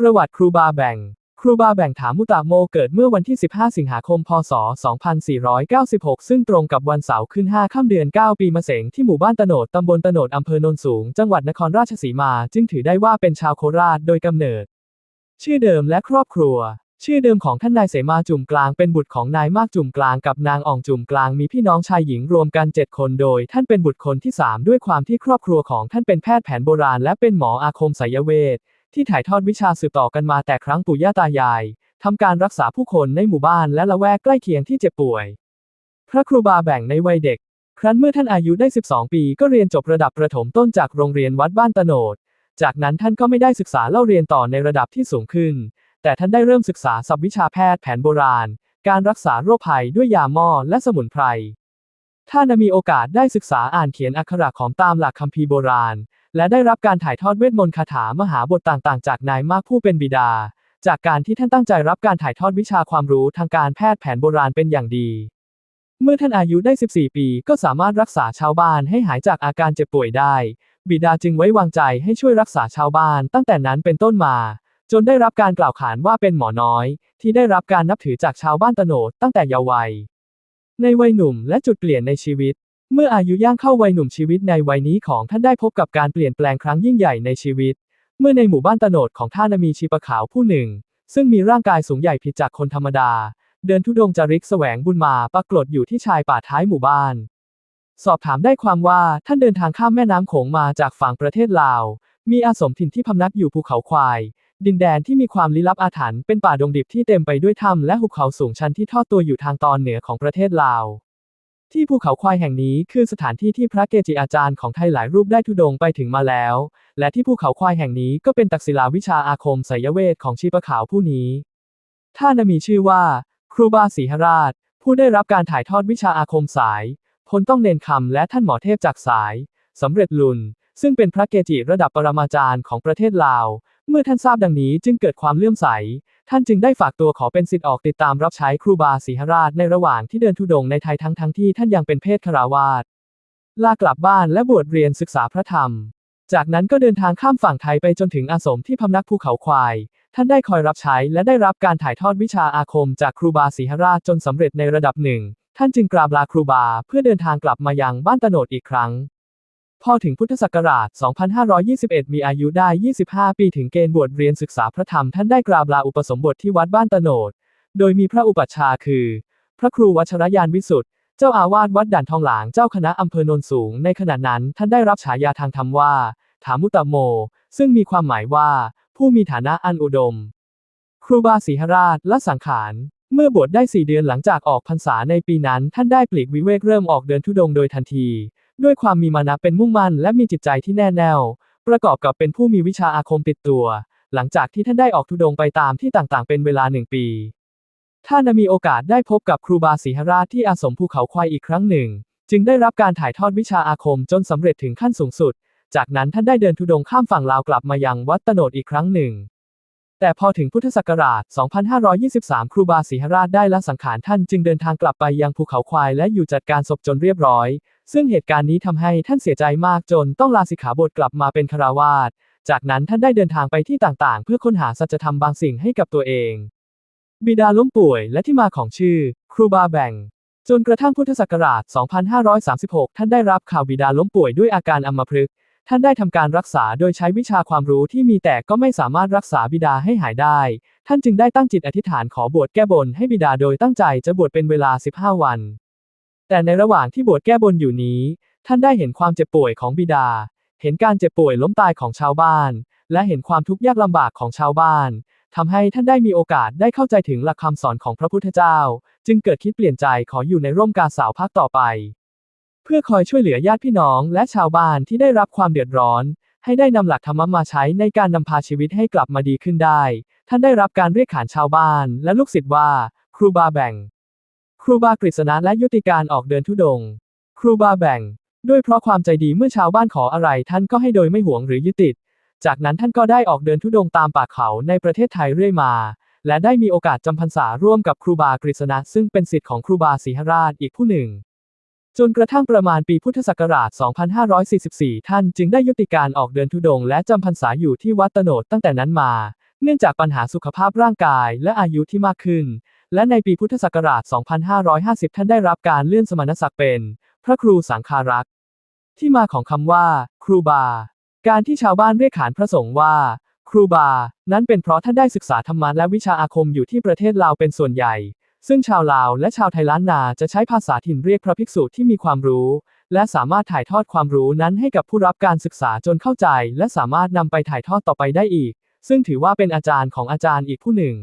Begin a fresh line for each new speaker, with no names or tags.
ประวัติครูบาแบ่ง ครูบาแบ่งถามุตะโมเกิดเมื่อวันที่ 15 สิงหาคม พศ 2496 ซึ่งตรงกับวันเสาร์ขึ้น 5 ค่ำเดือน 9 ปีมะเสงที่หมู่บ้านตโนดตำบลตโนดอำเภอโนนสูง จังหวัดนครราชสีมา จึงถือได้ว่าเป็นชาวโคราชโดยกำเนิด ชื่อเดิมและครอบครัว ชื่อเดิมของท่านนายเสมาจุ่มกลางเป็นบุตรของนายมากจุ่มกลางกับนางอ่องจุ่มกลางมีพี่น้องชายหญิงรวมกัน7คนโดย ท่านเป็นบุตรคนที่ 3 ด้วยความที่ครอบครัวของท่านเป็นแพทย์แผนโบราณและเป็นหมออาคมไสยเวท ที่ถ่ายทอดวิชาสืบต่อกันมาแต่ครั้งปู่ย่าตายายทำการรักษาผู้คนในหมู่บ้านและละแวกใกล้เคียงที่เจ็บป่วย พระครูบาแบ่งในวัยเด็ก ครั้นเมื่อท่านอายุได้ 12 ปีก็เรียนจบระดับประถมต้นจากโรงเรียนวัดบ้านตโนด จากนั้นท่านก็ไม่ได้ศึกษาเล่าเรียนต่อในระดับที่สูงขึ้น แต่ท่านได้เริ่มศึกษาศัพท์วิชาแพทย์แผนโบราณ การรักษาโรคภัยด้วยยาหม้อและสมุนไพร ท่านมีโอกาสได้ศึกษาอ่านเขียนอักขระของตามหลักคัมภีร์โบราณ และได้รับการถ่ายทอดเวทมนต์คาถามหาบทต่างๆ จากนายมากผู้เป็นบิดา จากการที่ท่านตั้งใจรับการถ่ายทอดวิชาความรู้ทางการแพทย์แผนโบราณเป็นอย่างดี เมื่อท่านอายุได้ 14 ปีก็สามารถรักษาชาวบ้านให้หายจากอาการเจ็บป่วยได้ บิดาจึงไว้วางใจให้ช่วยรักษาชาวบ้านตั้งแต่นั้นเป็นต้นมา จนได้รับการกล่าวขานว่าเป็นหมอน้อย ที่ได้รับการนับถือจากชาวบ้านตโนดตั้งแต่เยาว์วัย ในวัยหนุ่มและจุดเปลี่ยนในชีวิต เมื่ออายุย่างเข้าวัยหนุ่มชีวิตในวัยนี้ของท่านได้พบกับการเปลี่ยนแปลงครั้งยิ่งใหญ่ในชีวิต เมื่อในหมู่บ้านตโนดของท่านมีชีปะขาวผู้หนึ่ง ซึ่งมีร่างกายสูงใหญ่ผิดจากคนธรรมดา เดินทุดงจาริกแสวงบุญมาปรากฏอยู่ที่ชายป่าท้ายหมู่บ้าน สอบถามได้ความว่าท่านเดินทางข้ามแม่น้ำโขงมาจากฝั่งประเทศลาว มีอาสมถิ่นที่พำนักอยู่ภูเขาควาย ดินแดนที่มีความลี้ลับอาถรรพ์เป็นป่าดงดิบที่เต็มไปด้วยถ้ำและหุบเขาสูงชันที่ทอดตัวอยู่ทางตอนเหนือของประเทศลาว ที่ภูเขาควายแห่งนี้คือสถานที่ที่พระเกจิอาจารย์ของไทยหลายรูปได้ทุดงไปถึงมาแล้ว และที่ภูเขาควายแห่งนี้ก็เป็นตักศิลาวิชาอาคมไสยเวทของชีปะขาวผู้นี้ ท่านมีชื่อว่า ครูบาศรีหราช ผู้ได้รับการถ่ายทอดวิชาอาคมสายพลต้องเนนคำและท่านหมอเทพจากสายสำเร็จลุนซึ่งเป็นพระเกจิระดับปรมาจารย์ของประเทศลาว เมื่อท่านทราบดังนี้จึงเกิดความเลื่อมใส ท่านจึงได้ฝากตัวขอเป็นศิษย์ออกติดตามรับใช้ครูบาศรีหราชในระหว่างที่เดินทุดงค์ในไทยทั้งทั้งที่ท่านยังเป็นเพศคาราวาสลากลับบ้านและบวชเรียนศึกษาพระธรรม จากนั้นก็เดินทางข้ามฝั่งไทยไปจนถึงอาสมที่พำนักภูเขาควาย ท่านได้คอยรับใช้และได้รับการถ่ายทอดวิชาอาคมจากครูบาศรีหราชจนสำเร็จในระดับหนึ่ง ท่านจึงกราบลาครูบาเพื่อเดินทางกลับมายังบ้านตโนดอีกครั้ง พอถึงพุทธศักราช 2521 มีอายุได้ 25 ปีถึงเกณฑ์บวชเรียนศึกษาพระธรรมท่านได้กราบลาอุปสมบทที่วัดบ้านตโนด โดยมีพระอุปัชฌาย์คือ พระครูวัชรยานวิสุทธ์เจ้าอาวาสวัดด่านทองหลางเจ้าคณะอำเภอโนนสูง ในขณะนั้นท่านได้รับฉายาทางธรรมว่า ถามุตโม ซึ่งมีความหมายว่า ผู้มีฐานะอันอุดม ครูบาศรีหราชละสังขารเมื่อบวชได้สี่เดือนหลังจากออกพรรษาในปีนั้น ท่านได้ปลีกวิเวกเริ่มออกเดินทุดงค์โดยทันที ด้วยความมีมานะเป็นมุ่งมั่นและมีจิตใจที่แน่แน่ว ประกอบกับเป็นผู้มีวิชาอาคมติดตัว หลังจากที่ท่านได้ออกทุดงไปตามที่ต่างๆ เป็นเวลาหนึ่งปี ท่านมีโอกาสได้พบกับครูบาศรีหราชที่อาสมภูเขาควายอีกครั้งหนึ่ง จึงได้รับการถ่ายทอดวิชาอาคมจนสำเร็จถึงขั้นสูงสุด จากนั้นท่านได้เดินทุดงข้ามฝั่งลาวกลับมายังวัดตโนดอีกครั้งหนึ่ง แต่พอถึงพุทธศักราช 2523 ครูบาศรีหราชได้ละสังขารท่านจึงเดินทางกลับไปยังภูเขาควายและอยู่จัดการศพจนเรียบร้อย ซึ่งเหตุการณ์นี้ทำให้ท่านเสียใจมากจนต้องลาสิกขาบทกลับมาเป็นคารวาสจากนั้นท่านได้เดินทางไปที่ต่างๆ เพื่อค้นหาสัจธรรมบางสิ่งให้กับตัวเอง บิดาล้มป่วยและที่มาของชื่อ ครูบาแบ่ง จนกระทั่งพุทธศักราช 2536 ท่านได้รับข่าวบิดาล้มป่วยด้วยอาการอัมพฤกษ์ ท่านได้ทำการรักษาโดยใช้วิชาความรู้ที่มีแต่ก็ไม่สามารถรักษาบิดาให้หายได้ ท่านจึงได้ตั้งจิตอธิษฐานขอบวชแก้บนให้บิดาโดยตั้งใจจะบวชเป็นเวลา 15 วัน แต่ในระหว่างที่บวชแก้บนอยู่นี้ ท่านได้เห็นความเจ็บป่วยของบิดา เห็นการเจ็บป่วยล้มตายของชาวบ้าน และเห็นความทุกข์ยากลำบากของชาวบ้านทำให้ท่านได้มีโอกาสได้เข้าใจถึงหลักคำสอนของพระพุทธเจ้า จึงเกิดคิดเปลี่ยนใจขออยู่ในร่มกาสาวพักต่อไป เพื่อคอยช่วยเหลือญาติพี่น้องและชาวบ้านที่ได้รับความเดือดร้อน ให้ได้นำหลักธรรมมาใช้ในการนำพาชีวิตให้กลับมาดีขึ้นได้ ท่านได้รับการเรียกขานชาวบ้านและลูกศิษย์ว่า ครูบาแบ่ง ครูบากฤษณะและยุติการออกเดินทุดงค์ครูบาแบ่ง ด้วยเพราะความใจดีเมื่อชาวบ้านขออะไรท่านก็ให้โดยไม่หวงหรือยึดติด จากนั้นท่านก็ได้ออกเดินทุดงค์ตามป่าเขาในประเทศไทยเรื่อยมาและได้มีโอกาสจำพรรษาร่วมกับครูบากฤษณะซึ่งเป็นศิษย์ของครูบาศรีหราชอีกผู้หนึ่ง จนกระทั่งประมาณปีพุทธศักราช 2544 ท่านจึงได้ยุติการออกเดินทุดงค์และจำพรรษาอยู่ที่วัดตโนดตั้งแต่นั้นมา เนื่องจากปัญหาสุขภาพร่างกายและอายุที่มากขึ้น และในปีพุทธศักราช 2550 ท่านได้รับการเลื่อนสมณศักดิ์เป็น พระครูสังฆารักษ์ ที่มาของคำว่า ครูบา การที่ชาวบ้านเรียกขานพระสงฆ์ว่า ครูบา นั้นเป็นเพราะท่านได้ศึกษาธรรมะและวิชาอาคมอยู่ที่ประเทศลาวเป็นส่วนใหญ่ ซึ่งชาวลาวและชาวไทยล้านนาจะใช้ภาษาถิ่นเรียกพระภิกษุที่มีความรู้ และสามารถถ่ายทอดความรู้นั้นให้กับผู้รับการศึกษาจนเข้าใจ และสามารถนำไปถ่ายทอดต่อไปได้อีก ซึ่งถือว่าเป็นอาจารย์ของอาจารย์อีกผู้หนึ่ง